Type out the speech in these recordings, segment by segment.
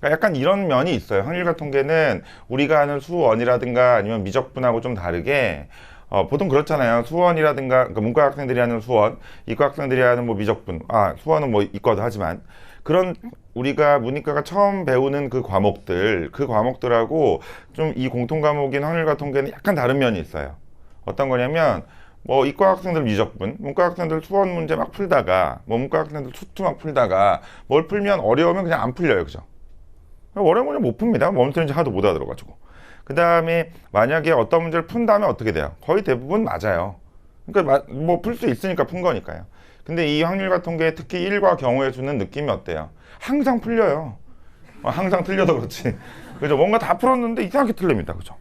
그러니까 약간 이런 면이 있어요. 확률과 통계는 우리가 아는 수원이라든가 아니면 미적분하고 좀 다르게 어, 보통 그렇잖아요. 수원이라든가 그러니까 문과 학생들이 하는 수원, 이과 학생들이 하는 뭐 미적분. 아 수원은 뭐 이과도 하지만 그런 우리가 문이과가 처음 배우는 그 과목들, 그 과목들하고 좀 이 공통 과목인 확률과 통계는 약간 다른 면이 있어요. 어떤 거냐면 뭐 이과 학생들 미적분, 문과 학생들 수원 문제 막 풀다가 뭐 문과 학생들 수투 막 풀다가 뭘 풀면 어려우면 그냥 안 풀려요, 그죠? 문제 못 풉니다. 뭔 소리인지 하도 못 알아들어가지고. 그 다음에 만약에 어떤 문제를 푼다면 어떻게 돼요? 거의 대부분 맞아요. 그러니까 뭐 풀 수 있으니까 푼 거니까요. 근데 이 확률과 통계 특히 1과 경우에 주는 느낌이 어때요? 항상 풀려요. 어, 항상 틀려서 그렇지. 그죠? 뭔가 다 풀었는데 이상하게 틀립니다. 그죠?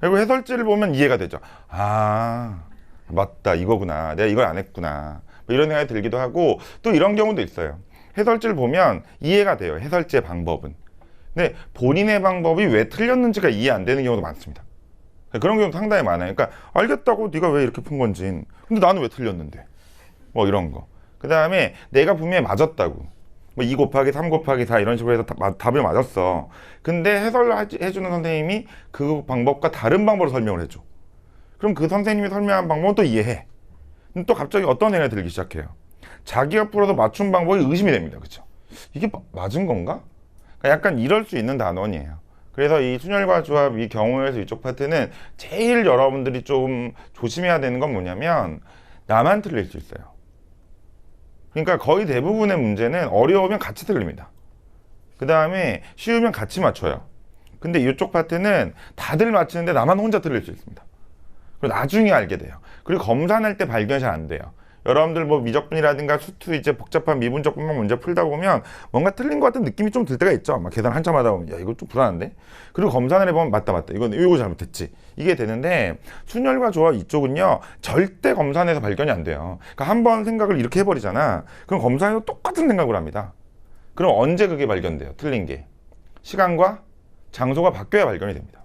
그리고 해설지를 보면 이해가 되죠. 아, 맞다. 이거구나. 내가 이걸 안 했구나. 뭐 이런 생각이 들기도 하고 또 이런 경우도 있어요. 해설지를 보면 이해가 돼요. 해설지의 방법은. 근데 본인의 방법이 왜 틀렸는지가 이해 안 되는 경우도 많습니다. 그런 경우도 상당히 많아요. 그러니까 알겠다고 네가 왜 이렇게 푼 건지. 근데 나는 왜 틀렸는데? 뭐 이런 거. 그 다음에 내가 분명히 맞았다고. 뭐 2 곱하기 3 곱하기 4 이런 식으로 해서 다- 마- 답을 맞았어. 근데 해설을 하지- 해주는 선생님이 그 방법과 다른 방법으로 설명을 해줘. 그럼 그 선생님이 설명한 방법은 또 이해해. 근데 또 갑자기 어떤 생각이 들기 시작해요. 자기가 풀어서 맞춘 방법이 의심이 됩니다. 그쵸? 이게 마- 맞은 건가? 그러니까 약간 이럴 수 있는 단원이에요. 그래서 이 순열과 조합 이 경우에서 이쪽 파트는 제일 여러분들이 좀 조심해야 되는 건 뭐냐면 나만 틀릴 수 있어요. 그러니까 거의 대부분의 문제는 어려우면 같이 틀립니다. 그 다음에 쉬우면 같이 맞춰요. 근데 이쪽 파트는 다들 맞히는데 나만 혼자 틀릴 수 있습니다. 그리고 나중에 알게 돼요. 그리고 검사할 때 발견이 잘 안 돼요. 여러분들 뭐 미적분이라든가 수투 이제 복잡한 미분적 분목 문제 풀다 보면 뭔가 틀린 것 같은 느낌이 좀 들 때가 있죠. 막 계산 한참 하다 보면 야 이거 좀 불안한데. 그리고 검사를 해보면 맞다 맞다 이건 이거 잘못했지 이게 되는데 순열과 조합 이쪽은요 절대 검사에서 발견이 안 돼요. 그러니까 한 번 생각을 이렇게 해버리잖아. 그럼 검사에서 똑같은 생각을 합니다. 그럼 언제 그게 발견돼요? 틀린 게 시간과 장소가 바뀌어야 발견이 됩니다.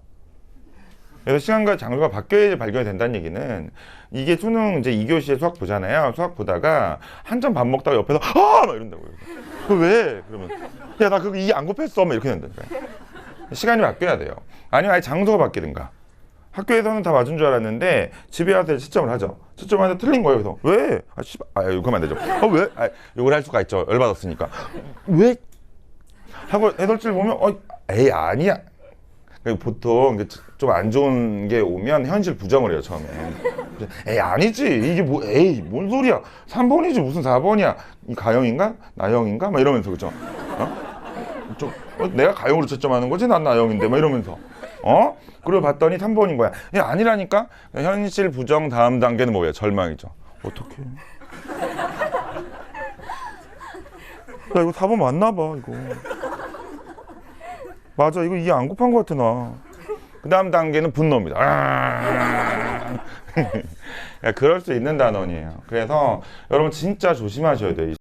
그래서 시간과 장소가 바뀌어야 발견이 된다는 얘기는 이게 수능 이제 2교시에 수학 보잖아요. 수학 보다가 한참 밥 먹다가 옆에서 아! 막 이런다고요. 그 왜? 그러면 야 나 그거 이안 곱했어. 막 이렇게 된다니까요. 시간이 바뀌어야 돼요. 아니면 아예 장소가 바뀌든가. 학교에서는 다 맞은 줄 알았는데 집에 와서 채점을 하죠. 채점하는데 틀린 거예요. 그래서 왜? 아 씨, 아 이거 하면 안 되죠. 어 왜? 아 이걸 할 수가 있죠. 열받았으니까. 왜? 하고 해설지를 보면 어 에이 아니야. 보통 좀 안 좋은 게 오면 현실 부정을 해요 처음에. 에이 아니지 이게 뭐 에이 뭔 소리야 3번이지 무슨 4번이야 이 가영인가 나영인가 막 이러면서 그죠? 어? 좀 어, 내가 가영으로 채점하는 거지 난 나영인데 막 이러면서 어? 그리고 봤더니 3번인 거야. 야 아니라니까 현실 부정 다음 단계는 뭐예요? 절망이죠. 어떻게? 야 이거 4번 맞나 봐 이거. 맞아 이거 이해 안 곱한 것 같아 나. 그 다음 단계는 분노입니다. 아. 그럴 수 있는 단원이에요. 그래서 여러분 진짜 조심하셔야 돼요.